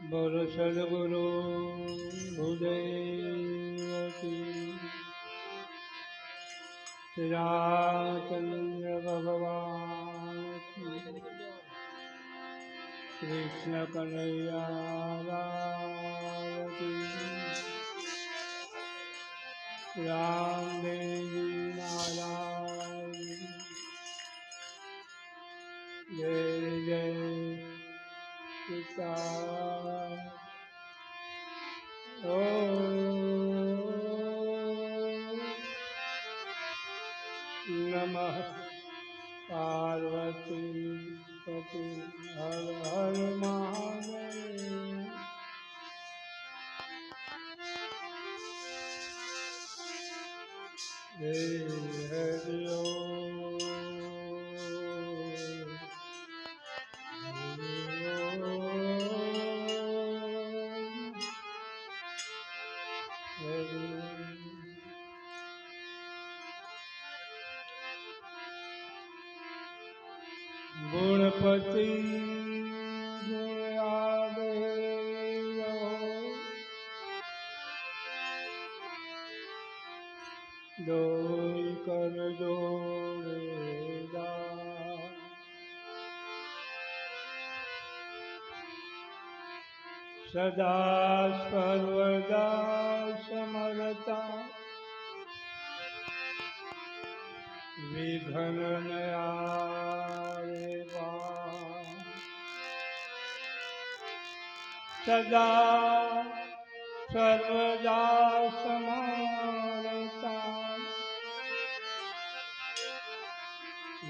બોલ સદગુરુ ભૂદેવતી શ્રી રામચંદ્ર ભગવાન કૃષ્ણ કનૈયા राम देवी नारायण जय जय पिता ओ नमः पार्वती पति हर हर महादेव Hey, hey, oh. સદા સર્વદા સમરતા વિઘ્ન નયારે સદા સર્વદા સમરતા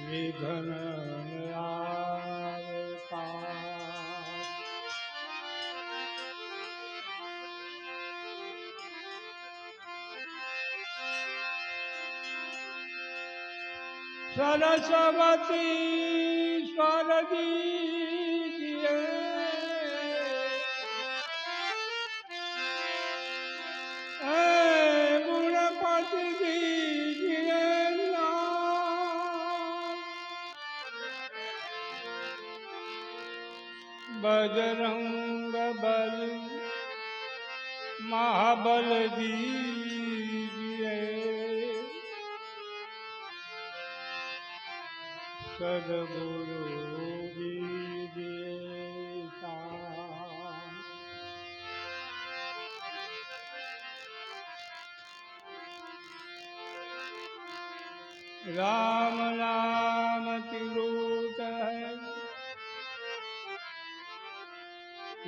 વિઘ્ન સરસ્વતી સ્વરદી ગુણપતિ બજરંગ બલ મહાબલ દીજે सद्गुरु राम रामोक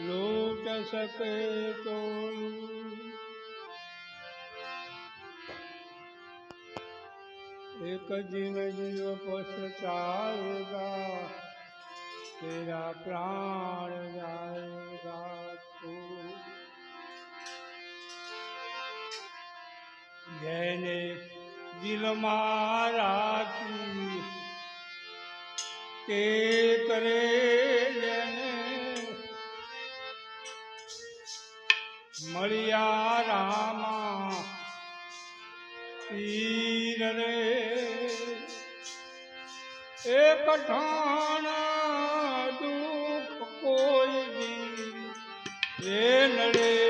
लोक सके तु एक दिन जीव पछताएगा तेरा प्राण जाएगा तू જેને દિલમાં રાખી તે કરે જેને મળ્યા રામા પીર રે એ પઠાણ દુઃખ કોઈ દી. એ નડે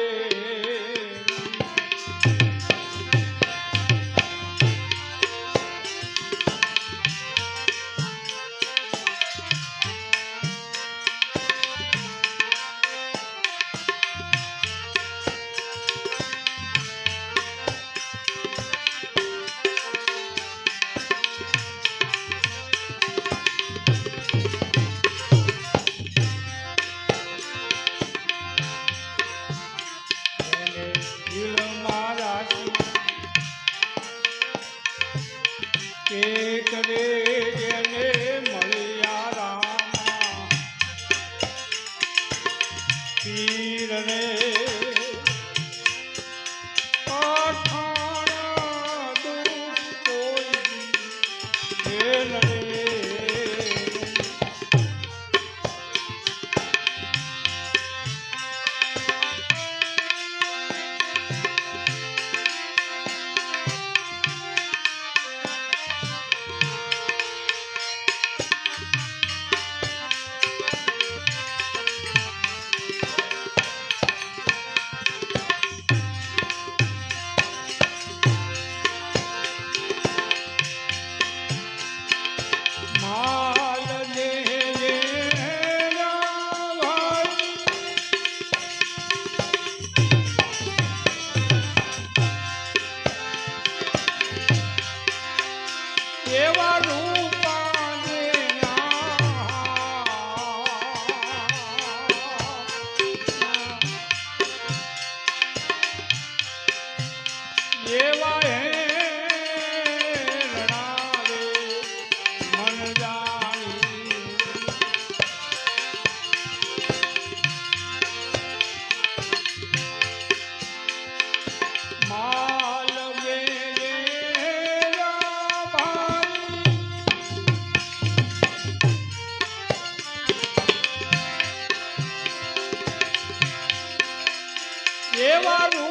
தேவாரூ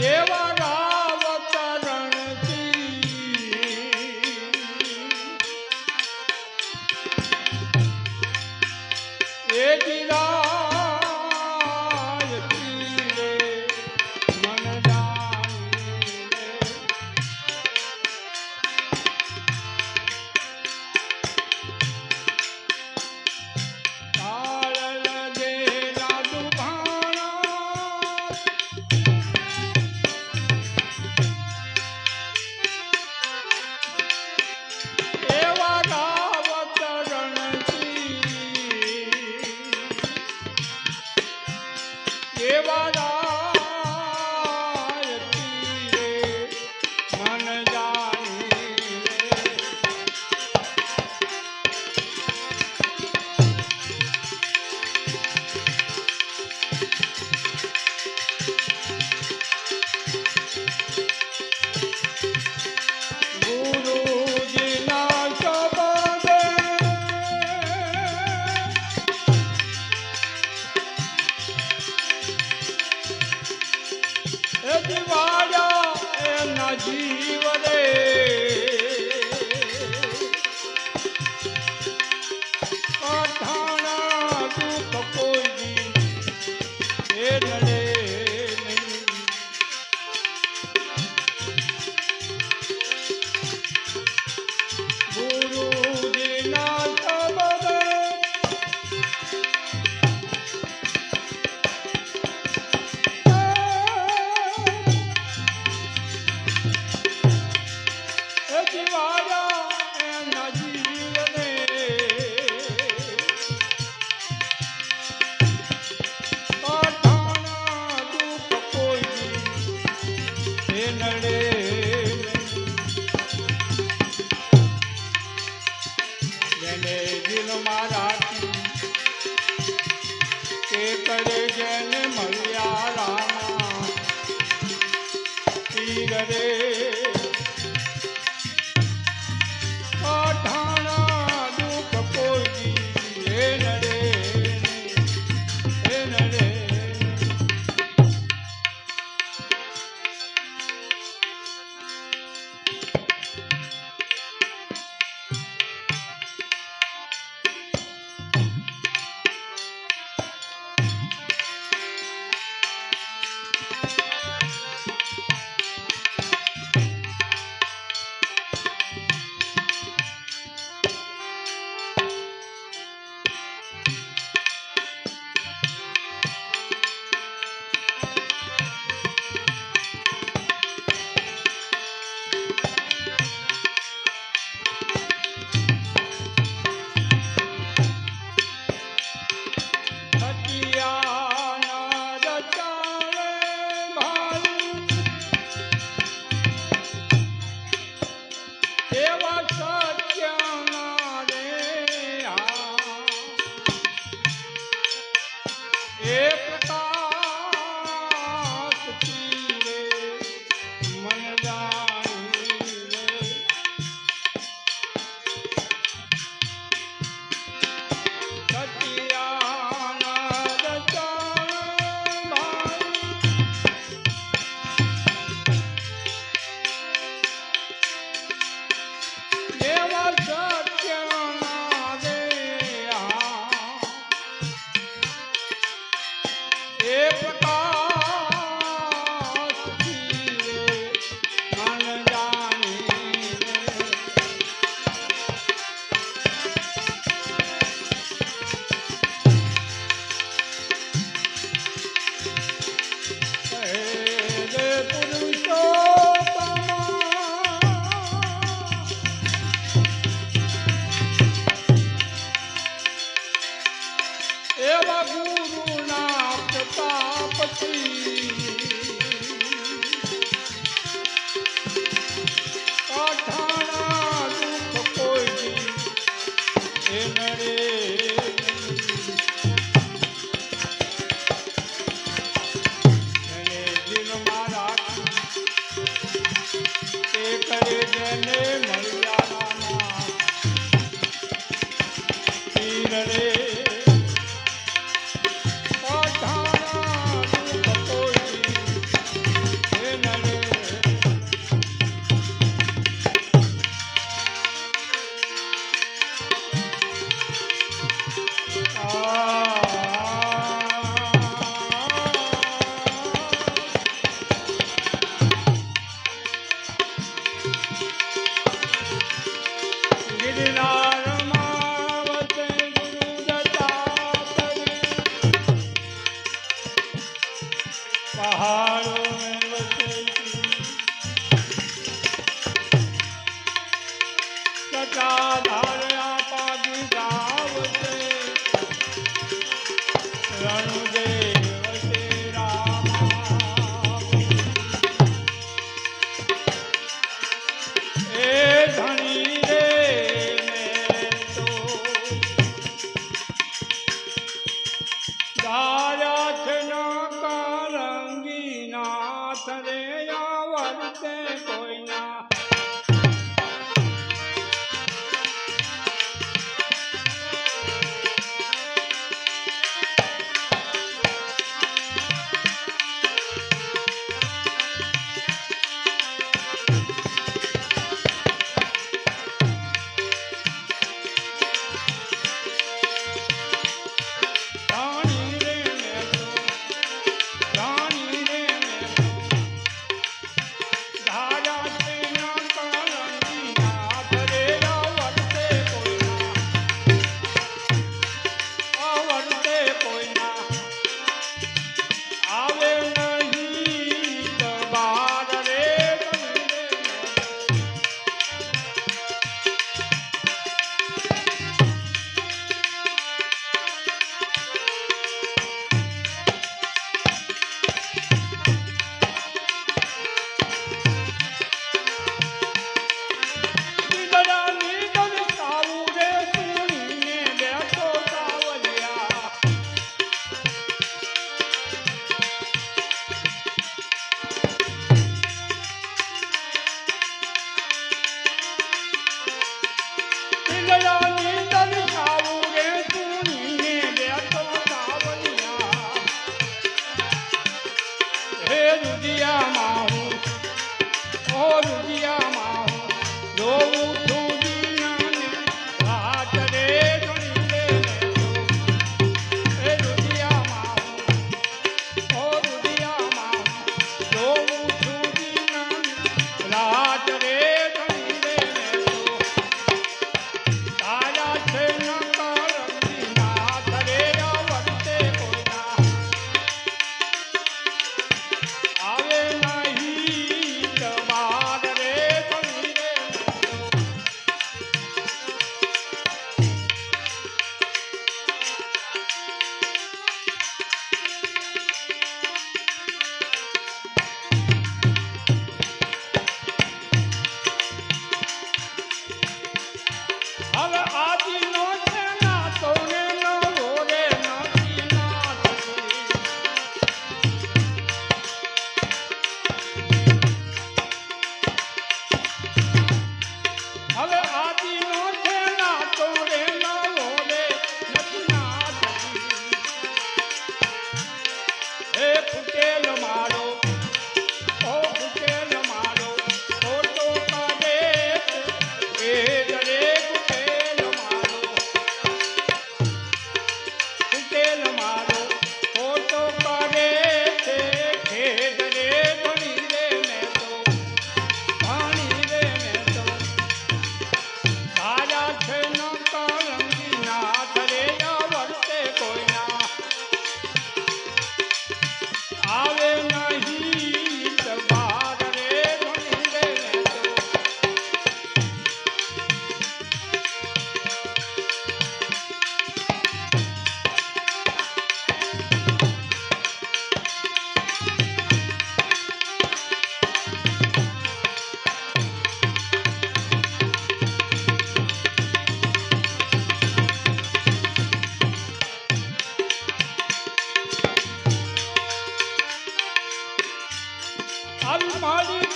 ದೇವಾ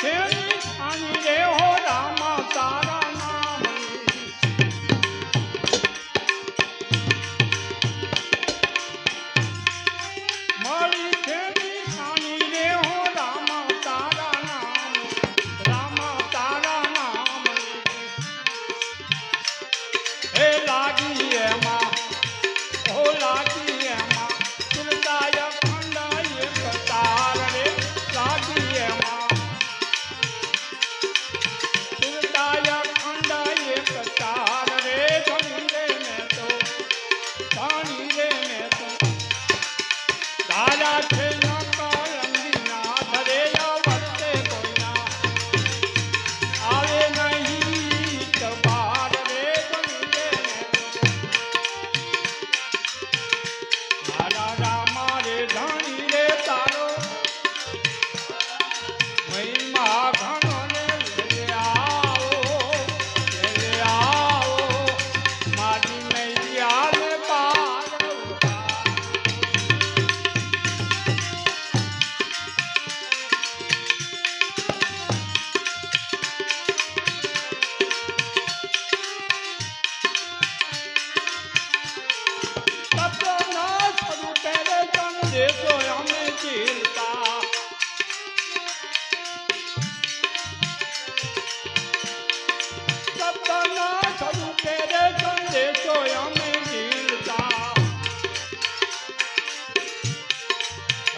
two.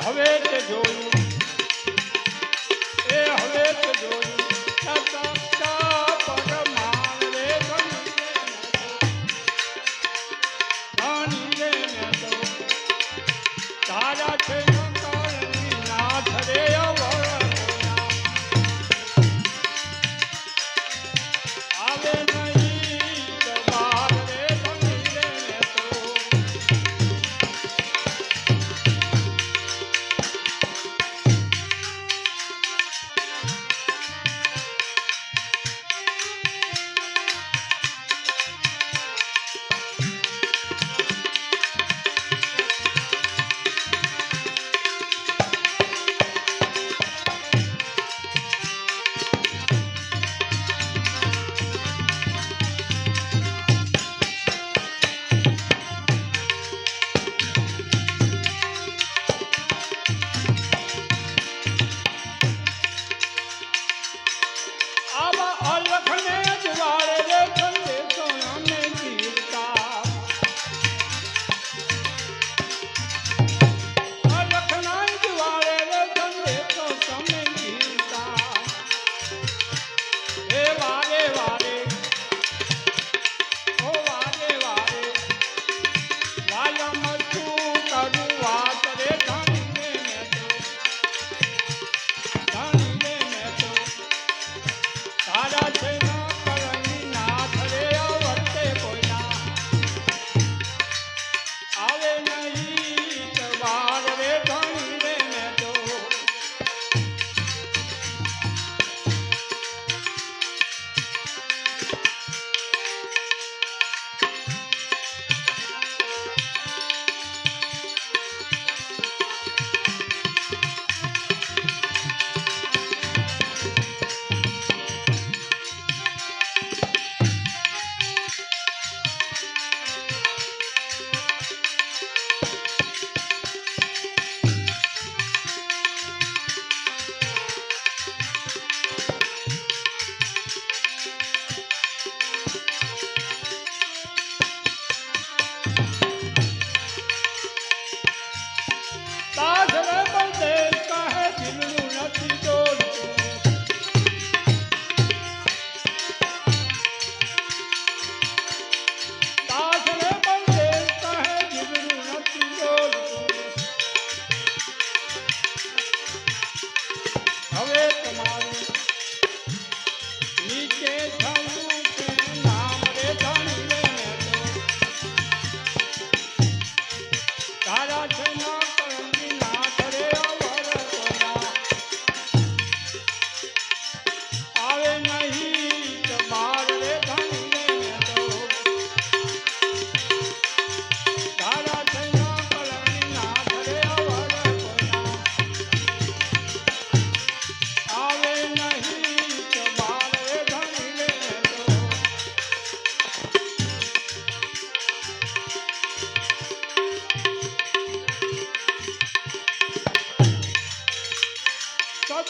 હવે તે જોયું. એ હવે તે જોયું.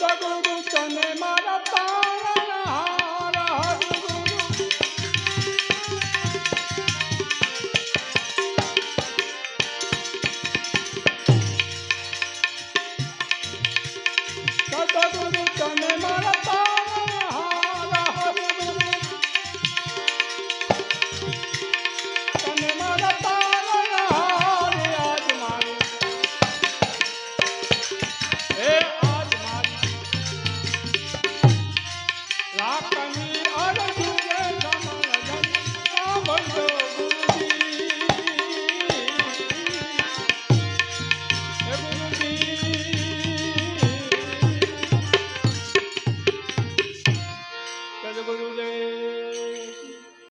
ಸಗುರು ಸೊನೆ ಮರಪಾಣ